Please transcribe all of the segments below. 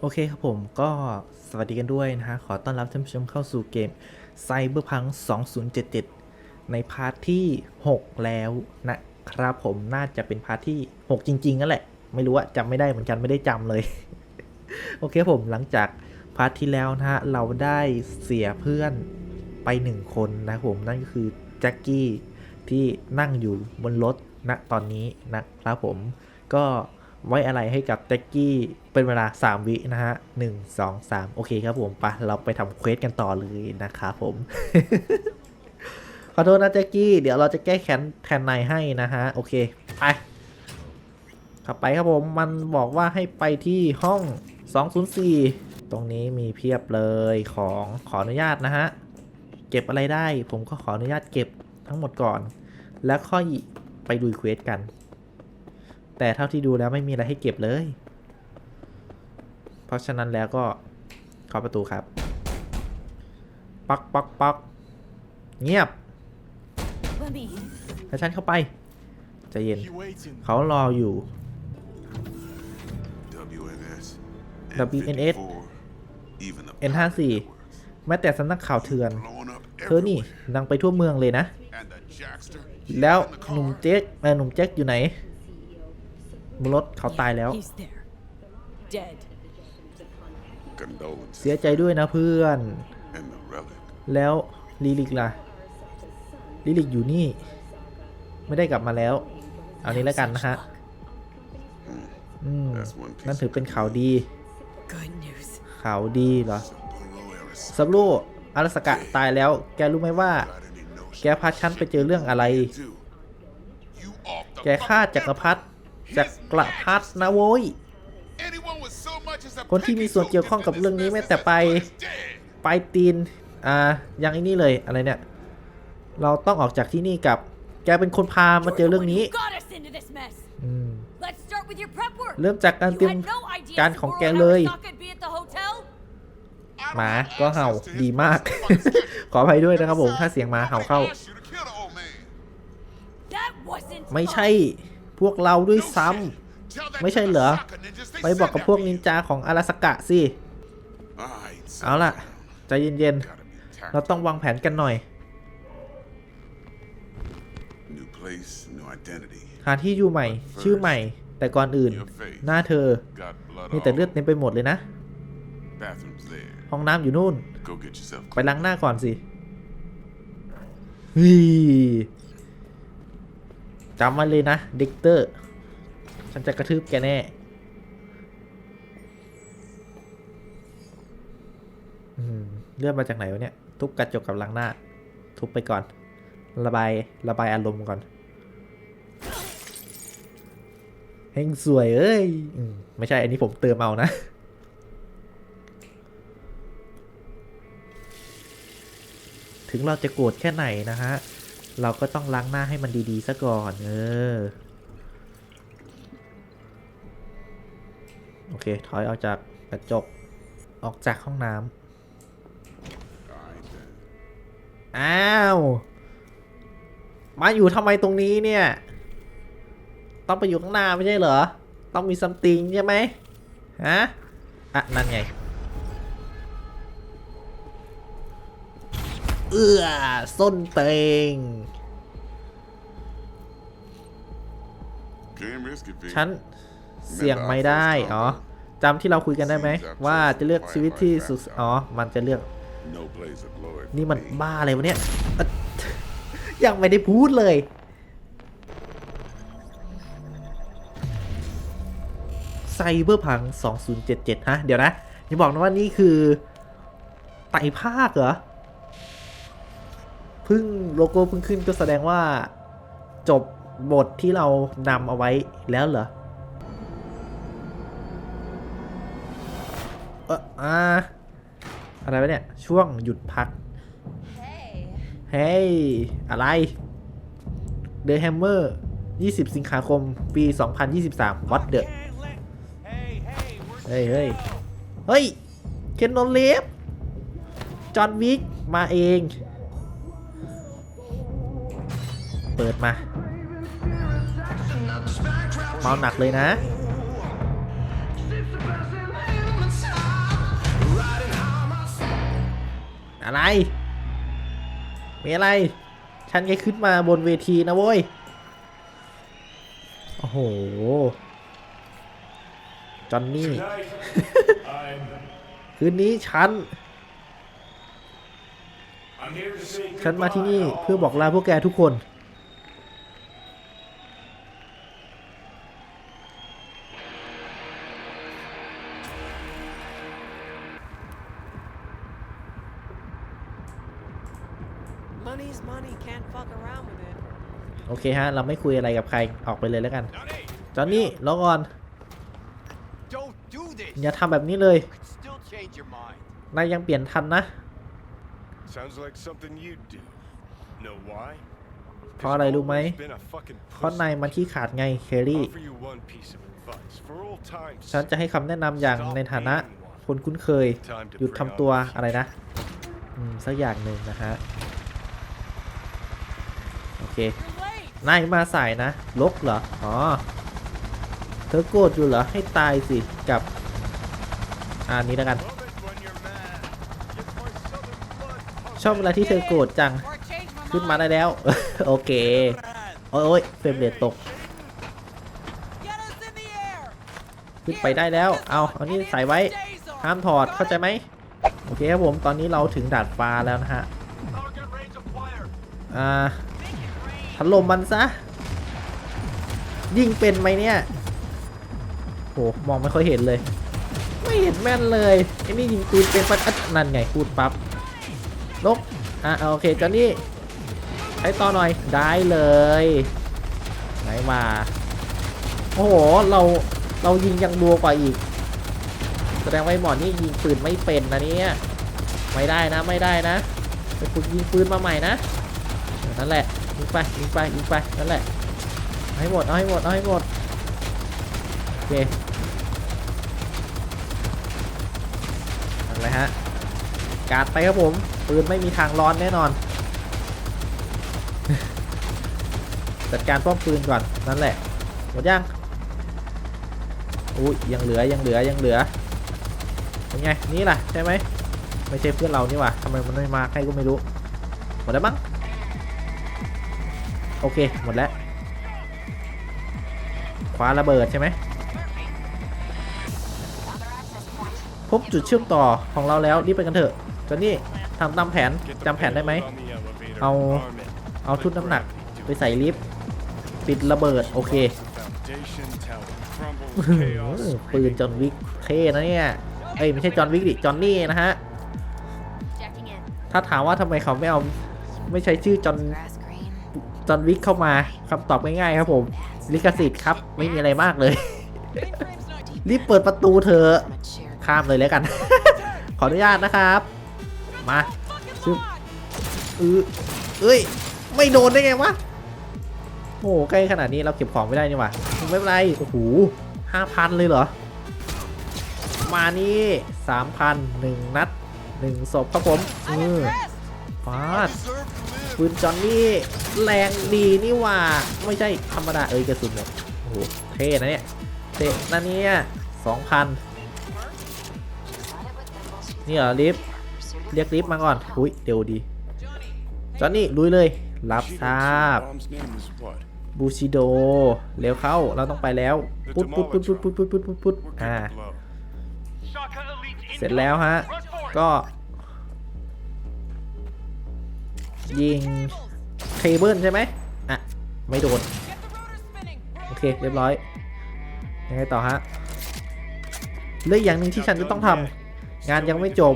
โอเคครับผมก็สวัสดีกันด้วยนะฮะ ขอต้อนรับท่านผู้ชมเข้าสู่เกม Cyberpunk 2077 ในพาร์ทที่ 6 แล้วนะครับผมน่าจะเป็นพาร์ทที่ 6 จริงๆนั่นแหละ ไม่รู้อะจำไม่ได้เหมือนกันไม่ได้จำเลย โอเคผมหลังจากพาร์ทที่แล้วนะฮะ เราได้เสียเพื่อนไปหนึ่งคนนะครับผมนั่นก็คือแจ็คกี้ที่นั่งอยู่บนรถณตอนนี้นะครับผมก็ ไว้อะไรให้กับแจ็คกี้เป็นเวลา 3 วินะฮะ1 2 3โอเคครับผมไปะเราไปทำเควสกันต่อเลยนะครับผม ขอโทษนะแจ็คกี้ เดี๋ยวเราจะแก้แค้นแทนนายให้นะฮะ โอเค ไปขับไปครับผมมันบอกว่าให้ไปที่ห้อง 204 ตรงนี้มีเพียบเลยของขออนุญาตนะฮะ เก็บอะไรได้ ผมก็ขออนุญาตเก็บทั้งหมดก่อน แล้วค่อยไปดูเควสกัน แต่เท่าที่ดูแล้วไม่มีอะไรให้เก็บเลย เพราะฉะนั้นแล้วก็เข้าประตูครับ ปักปักปักเงียบ Let me. ให้ฉันเข้าไปใจเย็น He waiting. เขารออยู่ WNS. WNS. Even the N54 pirate networks. แม้แต่สำนักข่าวเถื่อน Blowing up เธอนี่ everywhere. ดังไปทั่วเมืองเลยนะ And the Jackster. แล้ว in the หนุ่ม car. เจ๊กเออหนุ่มแจ็คอยู่ไหน บนรถเขาตายแล้ว He's there. Dead. Condolences. เสียใจด้วยนะเพื่อน And the relic. แล้วลิลิกล่ะลิลิกอยู่นี่ ไม่ได้กลับมาแล้ว เอานี้แล้วกันนะฮะอืม That's one piece นั่นถือเป็นข่าวดี Good news. ข่าวดีเหรอ Saburo Arasaka. ซับลูอารสกะตายแล้ว แกรู้ไหมว่า Got any notion แกพาฉันไปเจอเรื่องอะไร do? You off the แกฆ่าจักรพรรดิ จักรพรรดินะโว้ย Anyone with so much as a คนที่มีส่วนเกี่ยวข้องกับเรื่องนี้แม้แต่ไปไปตีน อ่า ยังไอ้นี่เลย อะไรเนี่ย เราต้องออกจากที่นี่กับ แกเป็นคนพามาเจอเรื่องนี้ You got us into this mess. อืม Let's start with your prep work. เริ่มจากการ You เตรียม had no idea การของแก Saburo เลย Arasaka would be at the hotel? หมาก็เห่าดีมาก ขออภัยด้วยนะครับผม ถ้าเสียงหมาเห่าเข้า That wasn't ไม่ใช่ us. พวกเราด้วยซ้ำไม่ใช่เหรอ ไปบอกกับพวกนินจาของอาราสกะสิ เอาล่ะ ใจเย็นๆ เราต้องวางแผนกันหน่อย หาที่อยู่ใหม่ ชื่อใหม่ แต่ก่อนอื่น หน้าเธอ มีแต่เลือดเต็มไปหมดเลยนะ ห้องน้ำอยู่นู่น ไปล้างหน้าก่อนสิฮี จำไว้เลยนะดิกเตอร์ ฉันจะกระทืบแกแน่เลือดมาจากไหนวะเนี่ย ทุบกระจกกับล้างหน้า ทุบไปก่อน ระบาย ระบายอารมณ์ก่อนเฮงสวยเอ้ยอมไม่ใช่อันนี้ผมเติมเอานะถึงเราจะโกรธแค่ไหนนะฮะ เราก็ต้องล้างหน้าให้มันดีๆซะก่อน เออ โอเค ถอยออกจากกระจก ออกจากห้องน้ำ อ้าว มาอยู่ทำไมตรงนี้เนี่ย ต้องไปอยู่ข้างหน้าไม่ใช่เหรอ ต้องมีซัมติงใช่ไหมฮะ อะ นั่นไง เอื้อส้นเตง Can't risk it, Vic. ฉันเสี่ยงไม่ได้ อ๋อจำที่เราคุยกันได้ไหม ว่าจะเลือกชีวิตที่สุด อ๋อ มันจะเลือก No blaze of glory. นี่มัน for me. บ้าอะไรวะเนี่ยเอ๊ะยังไม่ได้พูดเลย ไซเบอร์พัง 2077 ฮะ เดี๋ยวนะ อย่าบอกนะว่านี่คือ ไต่ภาคเหรอ เพึ่งโลโก้เพิ่งขึ้นก็แสดงว่า จบบทที่เรานำเอาไว้แล้วเหรอเอออ่าอะไรวะเนี่ย ช่วงหยุดพัก Hey. เฮ้ย อะไร The Hammer 20 สิงหาคม ปี 2023 What the Can't let. Hey, hey, we're เฮ้ย เฮ้ย เฮ้ย เคนโนเลฟจอห์นวิก มาเอง เปิดมาเมาหนักเลยนะอะไร มีอะไร ฉันแค่ขึ้นมาบนเวทีนะโว้ย โอ้โห จอนนี่ คืนนี้ฉัน ฉันมาที่นี่เพื่อบอกลาพวกแกทุกคน Money's money, can't fuck around with it. โอเคฮะ เราไม่คุยอะไรกับใครออกไปเลยแล้วกัน Johnny, จอนนี่รอก่อน Don't do this. อย่าทำแบบนี้เลย Could still change your mind. นายยังเปลี่ยนทันนะ Sounds like something you'd do. Know why? เพราะอะไรรู้ไหม Always been a fucking เพราะนายมันขี้ขาดไงเคลลี่ Offer you one piece of advice for old times. ฉันจะให้คำแนะนำอย่างในฐานะคนคุ้นเคยหยุดทำตัวอะไรนะ อืม สักอย่างหนึ่งนะฮะโอ เคนายมาสายนะลกเหรอ อ๋อ เธอโกรธอยู่เหรอ ให้ตายสิกับอ่านี้แล้วกัน ชอบเวลาที่เธอโกรธจัง ขึ้นมาได้แล้ว โอเคโอ้ยโอ้ยเฟรมเรทตก ขึ้นไปได้แล้ว เอาเอานี่ใส่ไว้ ห้ามถอด เข้าใจไหม โอเคครับผม ตอนนี้เราถึงดาดฟ้าแล้วนะฮะ อ่า ถล่มมันซะ ยิงเป็นไหมเนี่ยโหมองไม่ค่อยเห็นเลย ไม่เห็นแม่นเลยไอ้นี่ยิงปืนเป็นปัดอัดนั่นไงพูดปั๊บลบอะเอาโอเคจอนนี่ใช้ต่อหน่อยได้เลย ไหนมา โอ้โห เราเรายิงยังรัวกว่าอีก แสดงว่าไอหมอนี่ยิงปืนไม่เป็นนะเนี่ยไม่ได้นะไม่ได้นะไปฝึกยิงปืนมาใหม่นะนั่นแหละ ยิงไปยิงไปยิงไปนั่นแหละเอาให้หมดเอาให้หมดเอาให้หมดโอเคนั่นแหละฮะการดไปครับผมปืนไม่มีทางร้อนแน่นอน จัดการป้อมปืนก่อนนั่นแหละหมดยังอุ้ยยังเหลือยังเหลือยังเหลือเป็นไงนี่ล่ะใช่ไหมไม่ใช่เพื่อนเรานี่หว่าทำไมมันไม่มาใครก็ไม่รู้หมดแล้วมั้ง โอเค หมดแล้วคว้าระเบิดใช่ไหมพบจุดเชื่อมต่อของเราแล้วรีบไปกันเถอะจอนนี่ทำตามแผน Get the จำแผนได้ไหม payload on the elevator. I'll- Arm it. เอาทุนน้ำหนักไปใส่ลิฟต์ปิดระเบิด โอเค Foundation tower crumbles. อื้อหือ Chaos. ปืนจอห์นวิกเท่นะเนี่ย เอ้ย ไม่ใช่จอห์นวิกดิ จอห์นนี่นะฮะ Checking in. ถ้าถามว่าทำไมเขาไม่เอา ไม่ใช้ชื่อจอห์น Grass green. จอห์นวิกเข้ามาคำตอบง่ายๆครับผม ลิขสิทธิ์ครับ ไม่มีอะไรมากเลย รีบเปิดประตูเถอข้ามเลยแล้วกัน ขออนุญาตนะครับ มาชึบเออเอ้ย ไม่โดนได้ไงวะโอ้โหใกล้ขนาดนี้เราเก็บของไม่ได้นี่หว่าไม่เป็นไรโอ้โหห้าพันเลยเหรอ มานี่สามพันหนึ่งนัดหนึ่งศพครับผมเออฟาดปืนจอนนี่ แรงดีนี่ว่าไม่ใช่ธรรมดาเอ้ยกระสุนหมดโอ้โหเท่นะเนี่ยเท่นะเนี่ยสองพันนี่เหรอลิฟต์เรียกลิฟต์มาก่อนอุ้ยเดี๋ยวดีจอนนี่ลุยเลยรับทราบบูชิโดเร็วเข้าเราต้องไปแล้วปุ๊ดปุ๊ดปุ๊ดปุ๊ดปุ๊ดปุ๊ดปุ๊ดปุ๊ดปุ๊ดอ่าเสร็จแล้วฮะก็ยิง เคเบิลใช่ไหมอะ ไม่โดน โอเค เรียบร้อย ยังไงต่อฮะเรื่องอย่างหนึ่งที่ฉันจะต้องทำงานยังไม่จบ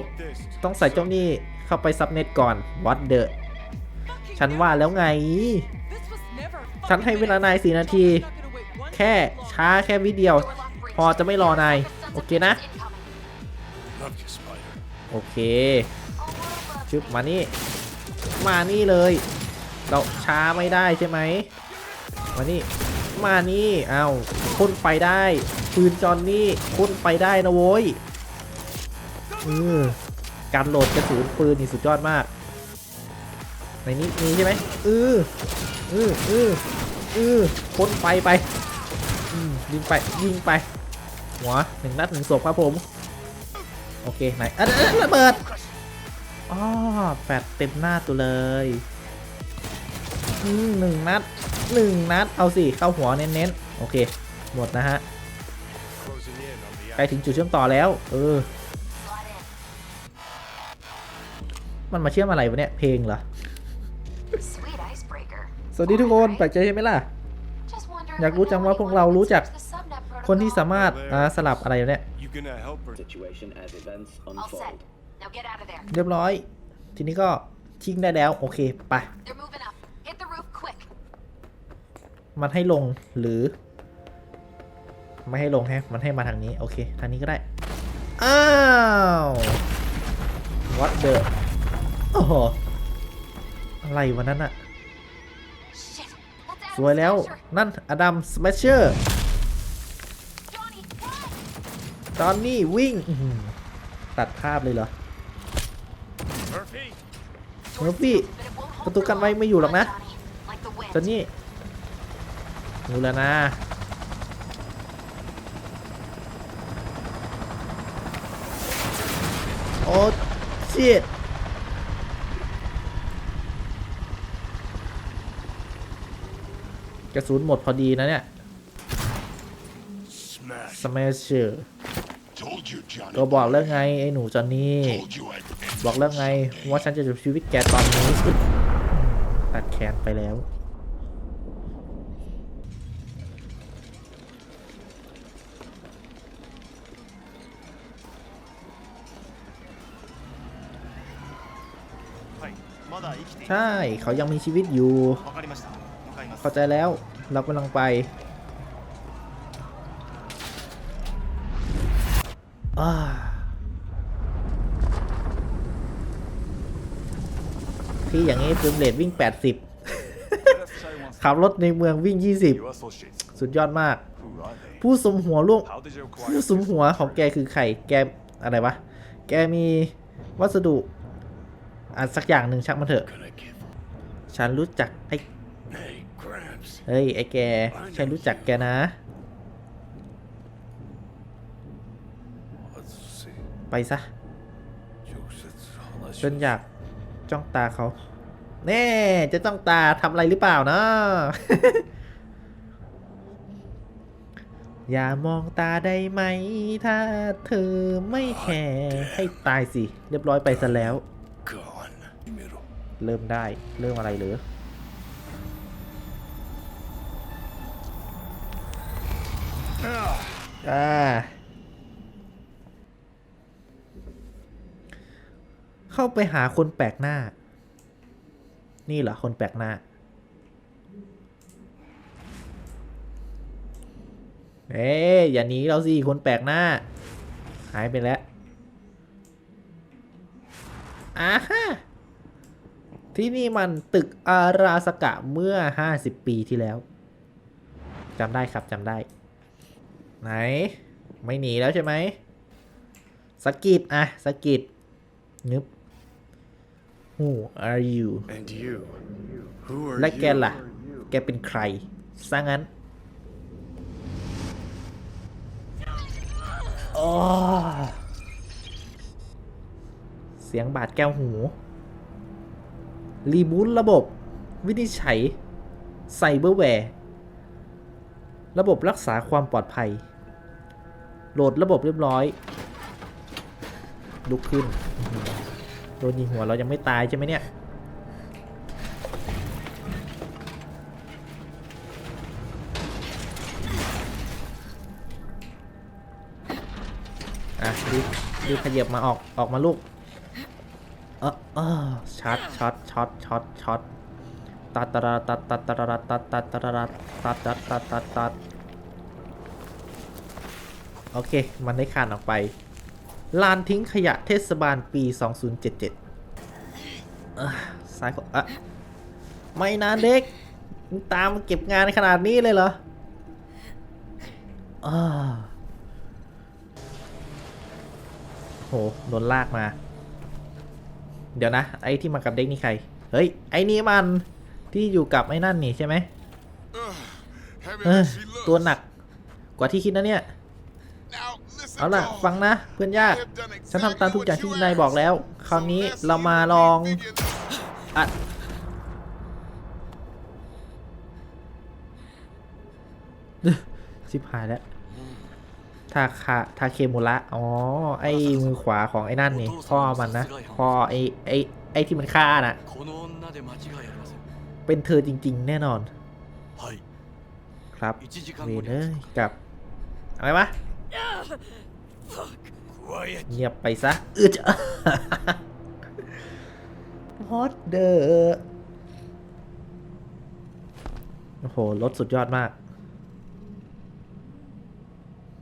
ต้องใส่เจ้าหนี้เข้าไปซับเน็ตก่อนวัดเดอะฉันว่าแล้วไง ฉันให้เวลานายสี่นาที แค่ช้าแค่วิเดียว พอจะไม่รอนาย โอเคนะ โอเคชึบมานี่ มานี่เลย เราช้าไม่ได้ใช่ไหมมานี่มานี่เอาพ่นไฟได้ปืนจอนนี่พ่นไฟได้นะโว้ยเออการโหลดกระสุนปืนนี่สุดยอดมากในนี้มีใช่ไหมเออเออเออเออพ่นไฟไปยิงไปยิงไปหัวหนึ่งนัดหนึ่งศพครับผม โอเคไหนอะเดี๋ยวเดี๋ยวระเบิดอ้อแฟดเต็มหน้าตัวเลย หนึ่งนัดหนึ่งนัด เอาสิเข้าหัวเน้นๆ โอเค หมดนะฮะ Closing in on the ใกล้ถึงจุดเชื่อมต่อแล้ว เออ มันมาเชื่อมอะไรวะเนี่ย เพลงเหรอ Sweet icebreaker. สวัสดีทุกคนแปลกใจใช่ไหมล่ะ Just wondering อยากรู้จังว่าพวกเรารู้จัก the subnet คนที่ protocol. สามารถอ่าสลับอะไรเนี่ย You gonna help her? situation as events All unfold. set. Now get out of there. เรียบร้อย ทีนี้ก็ชิงได้แล้ว โอเค ไป มันให้ลงหรือ ไม่ให้ลงแฮะมันให้มาทางนี้ โอเค ทางนี้ก็ได้ อ้าว what the โอ้โห อะไรวะนั่นอะ Shit. That's Adam สวยแล้ว Smasher. นั่น อดัมสแมชเชอร์ Johnny, run! ตอนนี้วิ่งอื้อหือตัดภาพเลยเหรอ Murphy? เมอร์ฟี่ But it won't hold ประตู for กัน long. ไว้ไม่อยู่หรอกนะ Run, Johnny. Like the wind. ตอนนี้ รู้แล้วนะโอ้ชิตกระสุนหมดพอดีนะเนี่ย Smash. ส m ม s เชอร์ Told you, Johnny. ก็บอกแล้วไง ไอ้หนูจอนนี่ Told you I'd end บอกแล้วไง ว่าฉันจะจบชีวิตแกตอนนี้อึ๊ดตัดแขนไปแล้ว ช่ เขายังมีชีวิตอยู่ เข้าใจแล้ว เรากำลังไปพี่อย่างนี้ฟูมเลดวิ่ง 80 ขับรถในเมืองวิ่ง 20 สุดยอดมาก ผู้สมหัวร่วมผู้สมหัวของแกคือใคร แกอะไรวะ แกมีวัสดุอันสักอย่างหนึ่งชักมาเถอะ ฉันรู้จักไอ้ Hey, Gramps. เฮ้ยไอ้แก ฉันรู้จักแกนะ Let's see. ไปซะ Joset's ฉันอยากจ้องตาเขาแน่จะจ้องตาทำอะไรหรือเปล่านะ อย่ามองตาได้ไหม ถ้าเธอไม่แคร์ให้ตายสิ เรียบร้อยไปซะแล้ว gone. Middle. เริ่มได้เริ่มอะไรหรืออ่าเข้าไปหาคนแปลกหน้า นี่เหรอคนแปลกหน้าเอ๊ะอย่าหนีเราสิคนแปลกหน้า หายไปแล้วอ่าฮะ ที่นี่มันตึกอาราสกะเมื่อ 50 ปีที่แล้วจำได้ครับจำได้ ไหน ไม่หนีแล้วใช่ไหมสกกิดอะสกกิดนึบ Who are you And you? Who are และ you? แกล่ะ แกเป็นใครซะงั้นอ้อเสียงบาดแก้วหู รีบูตระบบ วินิจฉัยไซเบอร์แวร์ระบบรักษาความปลอดภัย โหลดระบบเรียบร้อย ลุกขึ้น โดนยิงหัวเรายังไม่ตายใช่ไหมเนี่ย อะรีบรีบขยับมาออกออกมาลูก เออเออช็อตช็อตช็อตช็อตช็อตตัดตัดตัดตัดตัดตัดตัดตัดตัดตัดตัดตัดตัดตัดตัดโอเค มันได้คานออกไป ลานทิ้งขยะเทศบาลปี 2077เอ่อซ้ายขวาอะไม่นานเด็กมึงตามมาเก็บงานขนาดนี้เลยเหรออ่าโห โดนลากมา เดี๋ยวนะ ไอ้ที่มากับเด็กนี่ใคร เฮ้ย ไอ้นี่มันที่อยู่กับไอ้นั่นนี่ใช่ไหม Heavy เออ as she looks. ตัวหนักกว่าที่คิดนะเนี่ย Now, listen เอาล่ะ ฟังนะ เพื่อนยากฉันทำตามทุกอย่างที่นายบอกแล้ว คราวนี้เรามาลองอัดชิบหายแล้ว ทาคาทาเคมุระอ๋อ ไอมือขวาของไอ้นั่นนี่พ่อมันนะพ่อไอไอไอที่มันฆ่าน่ะ เป็นเธอจริง ๆ แน่นอน ครับเวนอ้ยกับอะไรวะเงียบไปซะอึดฮอตเดอร์โอ้โห รถสุดยอดมาก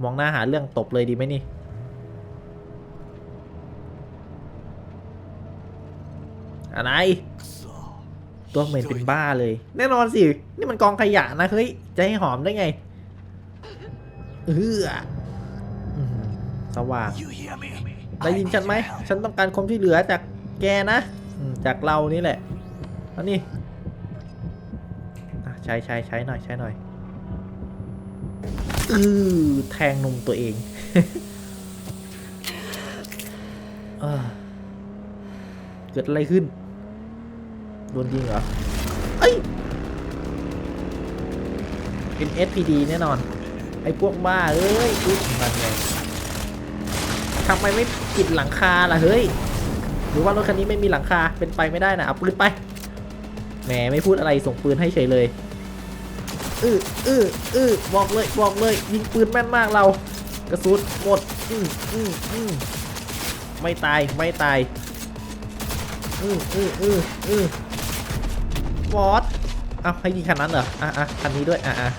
มองหน้าหาเรื่องตบเลยดีไหมนี่ อะไร ตัวเหม็นเป็นบ้าเลย แน่นอนสิ นี่มันกองขยะนะ เฮ้ย จะให้หอมได้ไง เอออื้อหือสว่าง You hear me ได้ยินฉันไหม ฉันต้องการความช่วยเหลือจากแกนะอืมจากเรานี่แหละเอานี่อะใช้ใช้ใช้หน่อยใช้หน่อย อือแทงนมตัวเองเกิดอะไรขึ้น โดนยิงเหรอ เอ้ย เป็น SPD แน่นอน ไอ้พวกบ้า เอ้ยอุ๊ยมันไงทำไมไม่ปิดหลังคาล่ะ เฮ้ย หรือว่ารถคันนี้ไม่มีหลังคา เป็นไปไม่ได้นะเอาปืนไป แหมไม่พูดอะไรส่งปืนให้เฉยเลย อืออืออือบอกเลยบอกเลย ยิงปืนแม่นมากเรา กระสุนหมด อืออืออือไม่ตายไม่ตาย อืออืออืออือฟอสอ้าวให้ยิงคันนั้นเหรอ อะอะคันนี้ด้วย อะอะ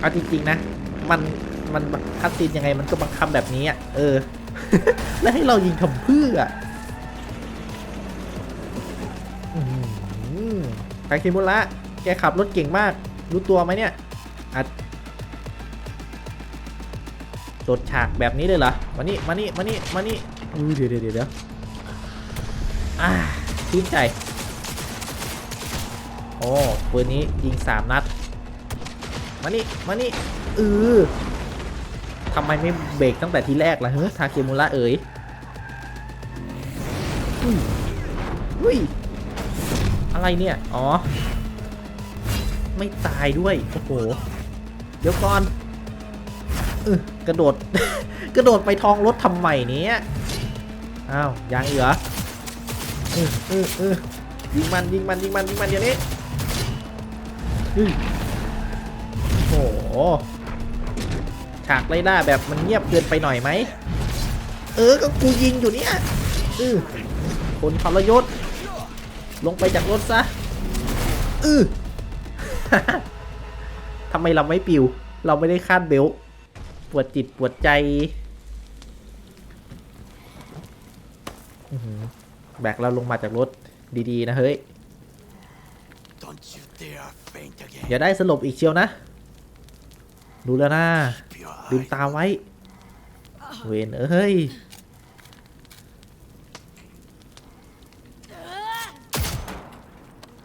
เอาจริงๆนะ มันมันคัดซีนยังไงมันก็บังคับแบบนี้อะ เออ แล้วให้เรายิงทำเพื่ออื ไคคิมุระแกขับรถเก่งมาก รู้ตัวไหมเนี่ยอัดโดฉากแบบนี้เลยเหรอ มานี่ มานี่ มานี่ มานี่เดี๋ยวเดี๋ยวเดี๋ยวอ่าชื่นใจ โอ้ปืนนี้ยิงสามนัด มานี่ มานี่เออทำไมไม่เบรกตั้งแต่ทีแรกล่ะเฮ้ยทาเคมุระเอ๋ย อะไรเนี่ย อ๋อ ไม่ตายด้วย โอ้โห เดี๋ยวก่อนเออกระโดด กระโดดไปท้องรถทำไมเนี้ยอ้าวยังเหรอเออเออเออยิงมันยิงมันยิงมันยิงมันเดี๋ยวนี้โอ้โหฉากไล่ล่าแบบมันเงียบเกินไปหน่อยไหม เออ ก็กูยิงอยู่เนี่ยอือคนทรยศ ลงไปจากรถซะอือทำไมเราไม่ปิว เราไม่ได้คาดเบลต์ปวดจิตปวดใจอื้อหือแบกเราลงมาจากรถดีๆ นะ เฮ้ย Don't you dare faint again อย่าได้สลบอีกเชียวนะ ดูแล้วนะ Keep your ลืม eyes ตาไว้ เวนเอ้ย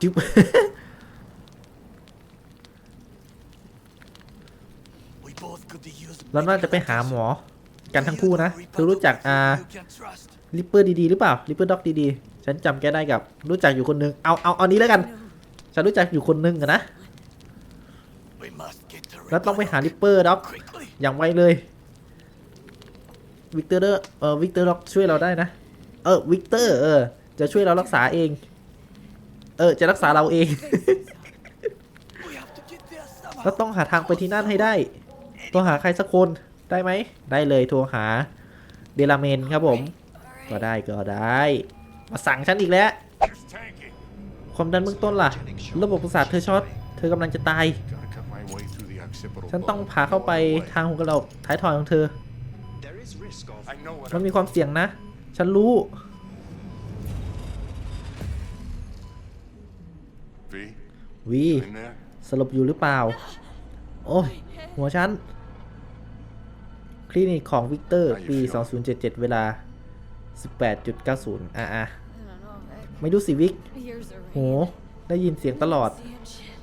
จุ๊บ We both could use เราน่าจะไปหาหมอกันทั้งคู่นะเธอรู้จักอ่า You can trust ลิปเปอร์ดีๆหรือเปล่าลิปเปอร์ด็อกดีๆ ฉันจำแกได้กับ รู้จักอยู่คนนึง เอาเอาเอานี้แล้วกัน ฉันรู้จักอยู่คนนึงอะนะ We must get to แล้วต้องไปหาลิปเปอร์ด็อก quickly อย่างไวเลย วิกเตอร์เออวิกเตอร์ด็อกช่วยเราได้นะ เออวิกเตอร์เออจะช่วยเรารักษาเอง เออจะรักษาเราเอง We have to get there somehow เราต้องหาทางไปที่นั่นให้ได้โทรหาใครสักคนได้ไหม ได้เลยโทรหาเดลาเมนครับผม ก็ได้ก็ได้ มาสั่งฉันอีกแล้ว Just tanking. ความดันเบื้องต้นล่ะ ระบบประสาทเธอช็อต เธอกำลังจะตาย Gotta cut my way through the occipital ฉันต้อง bone พาเข้าไป along the way. ทางหัวกระโหลกท้ายทอยของเธอ I know what มัน I'm มีความเสี่ยงนะ ฉันรู้ วี in there สลบอยู่หรือเปล่า โอ้ย หัวฉัน คลินิกของวิกเตอร์ ปี 2077 เวลา 18.90 อะอะ I don't know, man. ไม่ดูสิวิก Ears are โห ได้ยินเสียงตลอด seeing shit.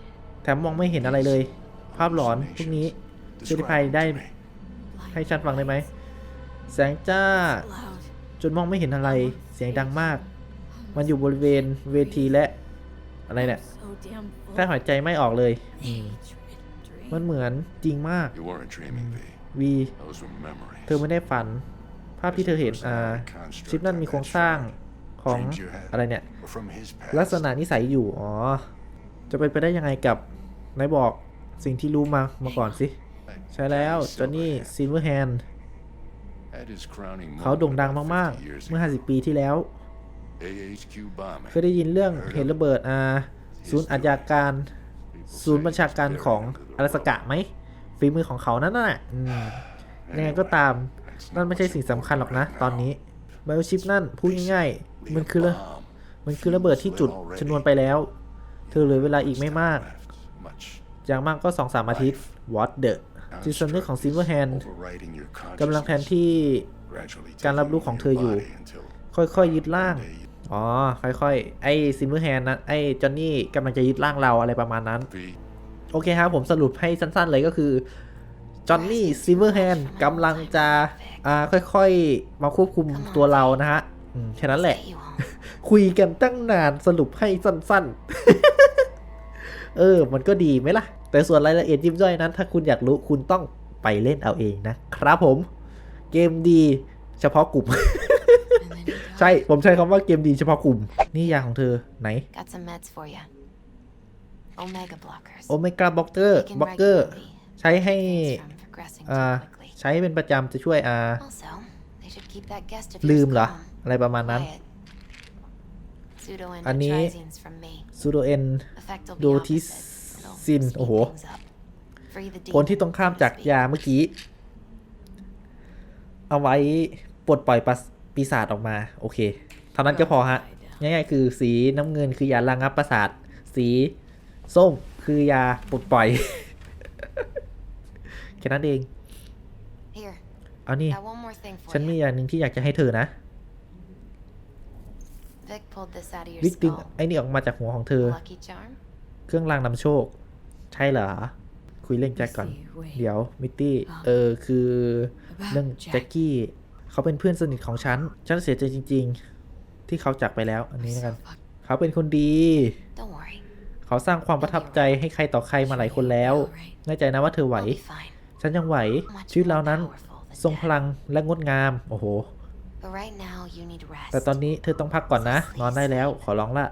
แถมมองไม่เห็นอะไรเลย ภาพหลอนพวกนี้ช่วยที่ภัยได้ ให้ฉันฟังได้ไหม แสงจ้า Loud. จนมองไม่เห็นอะไร เสียงดังมาก มันอยู่บริเวณเวทีและ อะไรเนี่ย So damn full. แค่หายใจไม่ออกเลย Hatred. มันเหมือนจริงมาก You weren't dreaming, V. วี Those were memories. เธอไม่ได้ฝัน ภาพที่เธอเห็นอ่าชิปนั่นมีโครงสร้างของอะไรเนี่ย Were from his past. ลักษณะนิสัยอยู่ อ๋อ จะเป็นไปได้ยังไงกับนายบอกสิ่งที่รู้มามาก่อนสิ ใช่แล้วจอห์นนี่ซิลเวอร์แฮนด์ Had his crowning เขาโด่งดัง moment มาก about 50 years ๆเมื่อ ago. 50 ปีที่แล้ว AHQ bombing. เคยได้ยินเรื่องเหตุระเบิดอาศูนย์อาชญาการ ศูนย์บัญชาการของอลาสกะไหมฝีมือของเขานั่นน่ะยังไงก็ตามนั่นไม่ใช่สิ่งสำคัญหรอกนะ ตอนนี้ไบโอชิปนั่นพูดง่ายๆมันคือระมันคือระเบิดที่จุดชนวนไปแล้ว เธอเหลือเวลาอีกไม่มาก อย่างมากก็2-3อาทิตย์ What the จิตสำนึกของซิลเวอร์แฮนด์กำลังแทนที่การรับรู้ของเธออยู่ ค่อยๆยึดร่าง อ๋อ ค่อยๆ ไอ้ซิลเวอร์แฮนด์นะไอ้จอห์นนี่กำลังจะยึดร่างเราอะไรประมาณนั้น V. โอเคครับ ผมสรุปให้สั้นๆเลยก็คือจอห์นนี่ซิลเวอร์แฮนด์กำลังจะอ่าค่อยๆ มาควบคุมตัวเรานะฮะอืมแค่นั้นแหละ Get you home. คุยกันตั้งนานสรุปให้สั้นๆ เออ มันก็ดีไหมล่ะ แต่ส่วนรายละเอียดยิบย่อยนั้น ถ้าคุณอยากรู้คุณต้องไปเล่นเอาเองนะครับผม เกมดีเฉพาะกลุ่ม And then you ใช่ผมใช้คำว่าเกมดีเฉพาะกลุ่ม นี่ยาของเธอไหน got some meds for you. Omega blockers. โอเมก้าบล็อกเกอร์ Taken บล็อกเกอร์ regularly ใช้ให้ keep things from progressing อ่า too quickly. ใช้เป็นประจำจะช่วยอ่า Also, they should keep that guest of ลื yours มเหรอ calm, อะไรประมาณนั้น quiet. Pseudo อันนี้ antitrizians from me. ซูโดเอน Effect will be โดทิส opposite. It'll ซิน speed โอ้โห things up. Free the ผลที่ demon, ตรงข้าม so to จาก speak. ยาเมื่อกี้ เอาไว้ปลดปล่อยปัส ปีศาจออกมา โอเคเท่านั้นก็พอฮะ ง่ายๆ คือสีน้ำเงินคือยาระงับประสาท สีส้มคือยาปลดปล่อยแค่นั้นเอง Here, เอานี่ got one more thing for ฉันมี you. อย่างหนึ่งที่อยากจะให้เธอนะ Vic pulled this out of your วิกดึง skull. ไอ้นี่ออกมาจากหัวของเธอ Lucky charm? เครื่องรางนำโชค ใช่เหรอ คุยเรื่องแจ็คก่อน เดี๋ยวมิตตี้ เออคือเรื่องแจ็คกี้ เขาเป็นเพื่อนสนิทของฉัน ฉันเสียใจจริง ๆ ที่เขาจากไปแล้ว อันนี้แล้วกัน เขาเป็นคนดี Don't worry. เขาสร้างความประทับใจให้ใครต่อใครมาหลายคนแล้ว แน่ใจนะว่าเธอไหว We'll be fine. ฉันยังไหว ชีวิตเรานั้น ทรงพลังและงดงาม โอ้โห But right now, you need rest. แต่ตอนนี้เธอต้องพักก่อนนะ นอนได้แล้ว ขอร้องละ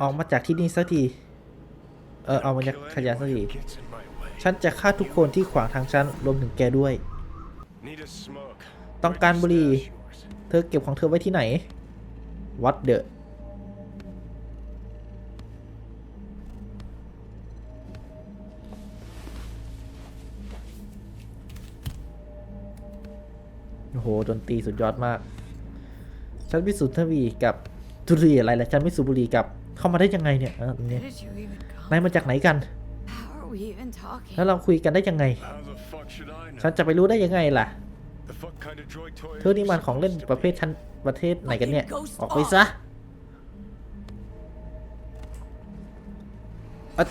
ออกมาจากที่นี่สักที เออเอามาจาก Kill ขยะสัก anyone ที who gets in my way. ฉันจะฆ่าทุกคนที่ขวางทางฉันรวมถึงแกด้วย Need a smoke. ต้อง Where'd การ you บุหรี่ stash yours? เธอเก็บของเธอไว้ที่ไหน What the โอ้โหดนตรีสุดยอดมาก ฉันวิสุทธวีกับทุเรียอะไรล่ะฉันวิสุบุรีกับ เข้ามาได้ยังไงเนี่ยอะเนี่ย Where did you even come? นายมาจากไหนกัน How are we even talking? แล้วเราคุยกันได้ยังไง How the fuck should I know? ฉันจะไปรู้ได้ยังไงล่ะ The fuck kind of droid toy เธอนี่มันของเล่นประเภทชั้นประเทศไหนกันเนี่ย ออกไปซะอะ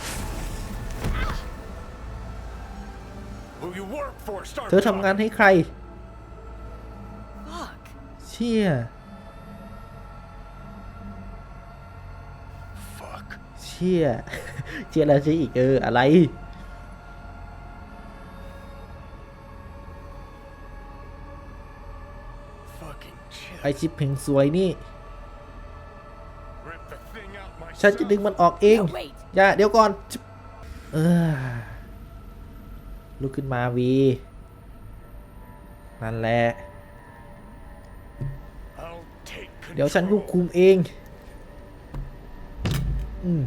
Who you work for? Start เธอทำงานให้ใคร Fuck. เชี่ย ชี่ยเชี่ยแล้วเชี่ยอีกเอออะไร Fucking shit. ไอชิปเพงสวยนี่ Rip the thing out myself. ฉันจะดึงมันออกเอง No, wait. อย่า เดี๋ยวก่อนชิบเออลุกขึ้นมาวี นั่นแหละ I'll take เดี๋ยวฉันควบ control. คุมเอง อืม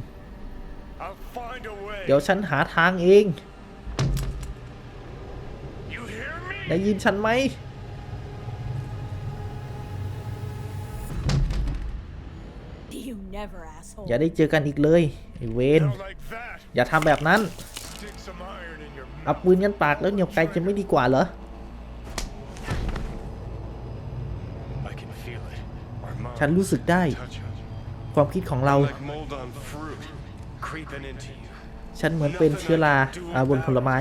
เดี๋ยวฉันหาทางเอง You hear me? ได้ยินฉันไหม The You never, asshole. อย่าได้เจอกันอีกเลยไอเวน Now like that. อย่าทำแบบนั้น Stick some iron in your เอา mouth. ปืนกันปากแล้วเหนียวไกลจะไม่ดีกว่าเหรอ I can feel it. Our minds ฉันรู้สึกได้ touch us. ความคิดของเรา ฉันเหมือนเป็นเชื้อราอาบนผลไม้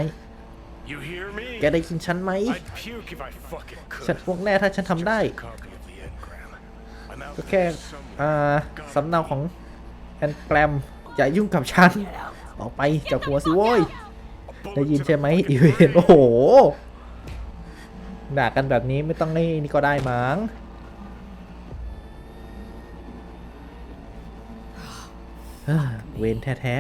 You hear me? แกได้ยินฉันไหม I'd puke if I fucking could. ฉันพวกแน่ถ้าฉันทำได้ Just a copy of the engram. I'm out ก็ there แค่ somewhere. อ่าสำเนาของแอนแกรมอย่ายุ่งกับฉัน ออกไปจากหัวสิโว้ย A bullet ได้ยิน to the ใช่ไหม fucking อีเวน brain. โอ้โห ด่ากันแบบนี้ไม่ต้องนี่นี่ก็ได้มั้ง เวนแท้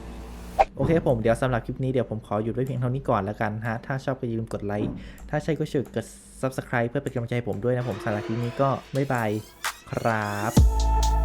ๆ โอเคผมเดี๋ยวสำหรับคลิปนี้เดี๋ยวผมขอหยุดไว้เพียงเท่านี้ก่อนแล้วกันฮะ ถ้าชอบก็อย่าลืมกดไลค์ ถ้าใช่ก็ช่วยกด subscribe เพื่อเป็นกำลังใจให้ผมด้วยนะผมสำหรับคลิปนี้ก็บ๊ายบายครับ